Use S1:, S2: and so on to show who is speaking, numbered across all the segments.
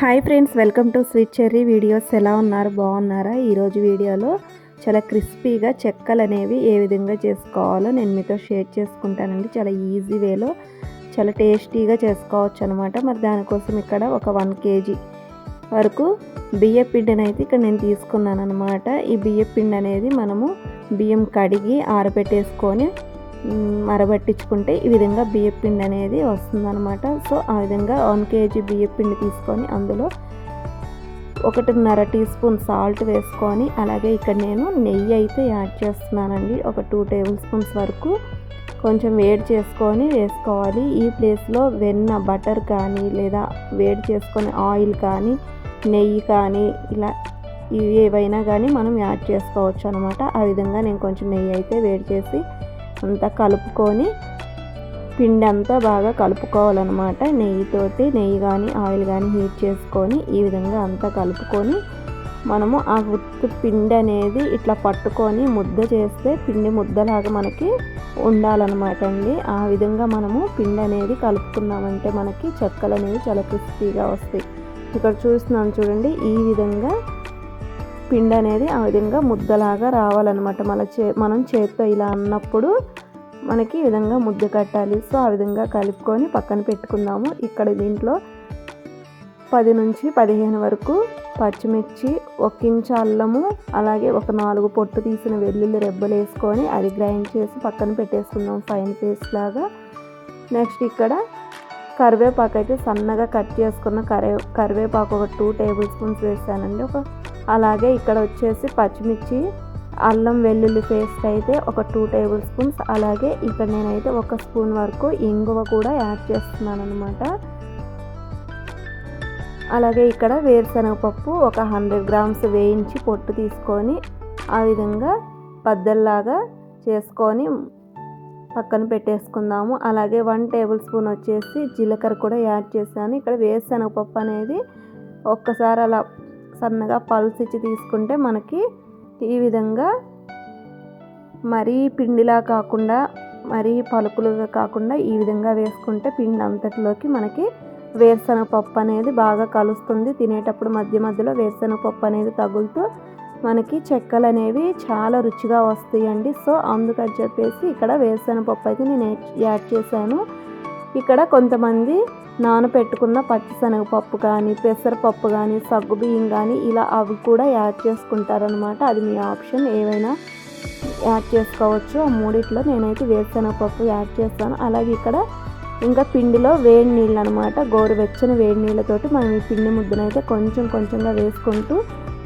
S1: Hi friends welcome to sweet cherry videos. ఎలా ఉన్నారు? బాగున్నారా? ఈరోజు వీడియోలో చాలా క్రిస్పీగా చెక్కలు అనేవి ఏ విధంగా చేసుకోవాలో నేను మీతో షేర్ చేసుకుంటానండి. చాలా ఈజీ వేలో చాలా టేస్టీగా చేసుకోవచ్చు అనమాట మరి దానికోసం ఇక్కడ ఒక వన్ కేజీ వరకు బియ్య పిండిని అయితే ఇక్కడ నేను తీసుకున్నాను అనమాట ఈ బియ్య పిండి అనేది మనము బియ్యం కడిగి ఆరబెట్టేసుకొని మరబట్టించుకుంటే ఈ విధంగా బియ్య పిండి అనేది వస్తుందన్నమాట. సో ఆ విధంగా వన్ కేజీ బియ్య పిండి తీసుకొని అందులో ఒకటిన్నర టీ స్పూన్ సాల్ట్ వేసుకొని అలాగే ఇక్కడ నేను నెయ్యి అయితే యాడ్ చేస్తున్నానండి. ఒక టూ టేబుల్ స్పూన్స్ వరకు కొంచెం వేడి చేసుకొని వేసుకోవాలి. ఈ ప్లేస్లో వెన్న బటర్ కానీ లేదా వేడి చేసుకొని ఆయిల్ కానీ నెయ్యి కానీ ఇలా ఇవి ఏవైనా కానీ మనం యాడ్ చేసుకోవచ్చు అనమాట ఆ విధంగా నేను కొంచెం నెయ్యి అయితే వేడి చేసి అంతా కలుపుకొని పిండి అంతా బాగా కలుపుకోవాలన్నమాట. నెయ్యితోటి నెయ్యి కానీ ఆయిల్ కానీ హీట్ చేసుకొని ఈ విధంగా అంతా కలుపుకొని మనము ఆ గుర్తు పిండి అనేది ఇట్లా పట్టుకొని ముద్ద చేస్తే పిండి ముద్దలాగా మనకి ఉండాలన్నమాట అండి. ఆ విధంగా మనము పిండి అనేది కలుపుకున్నామంటే మనకి చెక్కలు అనేవి చాలా క్రిస్పీగా వస్తాయి. ఇక్కడ చూస్తున్నాను చూడండి ఈ విధంగా పిండి అనేది ఆ విధంగా ముద్దలాగా రావాలన్నమాట. మన చే మనం చేతితో ఇలా అన్నప్పుడు మనకి ఈ విధంగా ముద్ద కట్టాలి. సో ఆ విధంగా కలుపుకొని పక్కన పెట్టుకుందాము. ఇక్కడ దీంట్లో పది నుంచి పదిహేను వరకు పచ్చిమిర్చి ఒక ఇంచు అల్లము అలాగే ఒక నాలుగు పొట్టు తీసిన వెల్లుల్లి రెబ్బలు వేసుకొని అది గ్రైండ్ చేసి పక్కన పెట్టేసుకుందాం. ఫైన్ పేస్ట్ లాగా. నెక్స్ట్ ఇక్కడ కరివేపాకు అయితే సన్నగా కట్ చేసుకున్న కరే కరివేపాకు ఒక టూ టేబుల్ స్పూన్స్ వేసానండి. ఒక అలాగే ఇక్కడ వచ్చేసి పచ్చిమిర్చి అల్లం వెల్లుల్లి పేస్ట్ అయితే ఒక టూ టేబుల్ స్పూన్స్ అలాగే ఇక్కడ నేనైతే ఒక స్పూన్ వరకు ఇంగువ కూడా యాడ్ చేస్తున్నాను అనమాట అలాగే ఇక్కడ వేరుశనగపప్పు ఒక హండ్రెడ్ గ్రామ్స్ వేయించి పొట్టు తీసుకొని ఆ విధంగా పద్దల్లాగా చేసుకొని పక్కన పెట్టేసుకుందాము. అలాగే వన్ టేబుల్ స్పూన్ వచ్చేసి జీలకర్ర కూడా యాడ్ చేశాను. ఇక్కడ వేరుశనగపప్పు అనేది ఒక్కసారి అలా సన్నగా పల్స్ ఇచ్చి తీసుకుంటే మనకి ఈ విధంగా మరీ పిండిలా కాకుండా మరీ పలుకులుగా కాకుండా ఈ విధంగా వేసుకుంటే పిండి అంతటిలోకి మనకి వేరుశనగపప్పు అనేది బాగా కలుస్తుంది. తినేటప్పుడు మధ్య మధ్యలో వేరుశనగపప్పు అనేది తగులుతూ మనకి చెక్కలు అనేవి చాలా రుచిగా వస్తాయండి. సో అందుకని చెప్పేసి ఇక్కడ వేరుశనగపప్పు అయితే నేను యాడ్ చేశాను. ఇక్కడ కొంతమంది నానపెట్టుకున్న పచ్చిశనగపప్పు కానీ పెసరపప్పు కానీ సగ్గు బియ్యం కానీ ఇలా అవి కూడా యాడ్ చేసుకుంటారనమాట అది మీ ఆప్షన్. ఏవైనా యాడ్ చేసుకోవచ్చు. ఆ మూడిట్లో నేనైతే వేరుశనగపప్పు యాడ్ చేస్తాను. అలాగే ఇక్కడ ఇంకా పిండిలో వేడి నీళ్ళు అనమాట గోరువెచ్చని వేడి నీళ్ళతోటి మనం ఈ పిండి ముద్దనైతే కొంచెం కొంచెంగా వేసుకుంటూ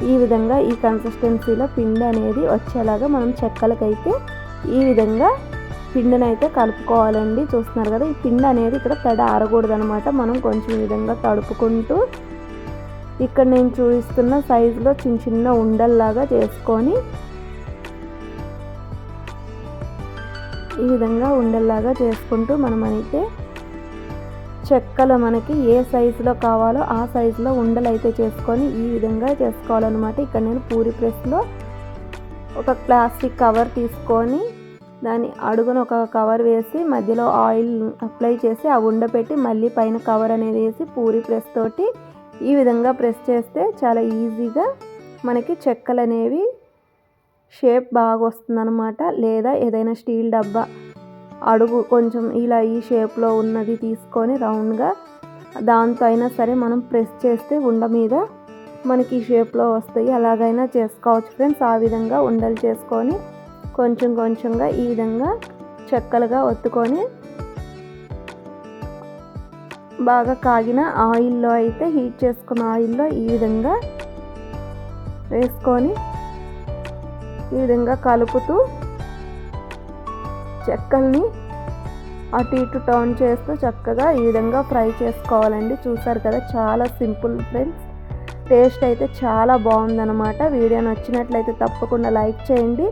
S1: ఈ విధంగా ఈ కన్సిస్టెన్సీలో పిండి అనేది వచ్చేలాగా మనం చెక్కలకైతే ఈ విధంగా పిండిని అయితే కలుపుకోవాలండి. చూస్తున్నారు కదా ఈ పిండి అనేది ఇక్కడ తడ ఆరకూడదు అనమాట మనం కొంచెం విధంగా తడుపుకుంటూ ఇక్కడ నేను చూపిస్తున్న సైజులో చిన్న చిన్న ఉండల్లాగా చేసుకొని ఈ విధంగా ఉండల్లాగా చేసుకుంటూ మనం అయితే చెక్కలు మనకి ఏ సైజులో కావాలో ఆ సైజులో ఉండలు అయితే చేసుకొని ఈ విధంగా చేసుకోవాలన్నమాట. ఇక్కడ నేను పూరి ప్రెస్లో ఒక ప్లాస్టిక్ కవర్ తీసుకొని దాని అడుగున ఒక కవర్ వేసి మధ్యలో ఆయిల్ అప్లై చేసి ఆ ఉండ పెట్టి మళ్ళీ పైన కవర్ అనేది వేసి పూరి ప్రెస్ తోటి ఈ విధంగా ప్రెస్ చేస్తే చాలా ఈజీగా మనకి చెక్కలు అనేవి షేప్ బాగా వస్తుందన్నమాట. లేదా ఏదైనా స్టీల్ డబ్బా అడుగు కొంచెం ఇలా ఈ షేప్లో ఉన్నది తీసుకొని రౌండ్గా దాంతో అయినా సరే మనం ప్రెస్ చేస్తే ఉండ మీద మనకి ఈ షేప్లో వస్తాయి. అలాగైనా చేసుకోవచ్చు ఫ్రెండ్స్. ఆ విధంగా ఉండలు చేసుకొని కొంచెం కొంచెంగా ఈ విధంగా చెక్కలుగా ఒత్తుకొని బాగా కాగిన ఆయిల్లో అయితే హీట్ చేసుకున్న ఆయిల్లో ఈ విధంగా వేసుకొని ఈ విధంగా కలుపుతూ చెక్కల్ని అటు ఇటు టర్న్ చేస్తూ చక్కగా ఈ విధంగా ఫ్రై చేసుకోవాలండి. చూసారు కదా చాలా సింపుల్ ఫ్రెండ్స్. టేస్ట్ అయితే చాలా బాగుందన్నమాట. వీడియో నచ్చినట్లయితే తప్పకుండా లైక్ చేయండి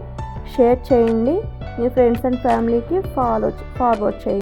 S1: షేర్ చేయండి. మీ ఫ్రెండ్స్ అండ్ ఫ్యామిలీకి ఫాలో ఫార్వర్డ్ చేయండి.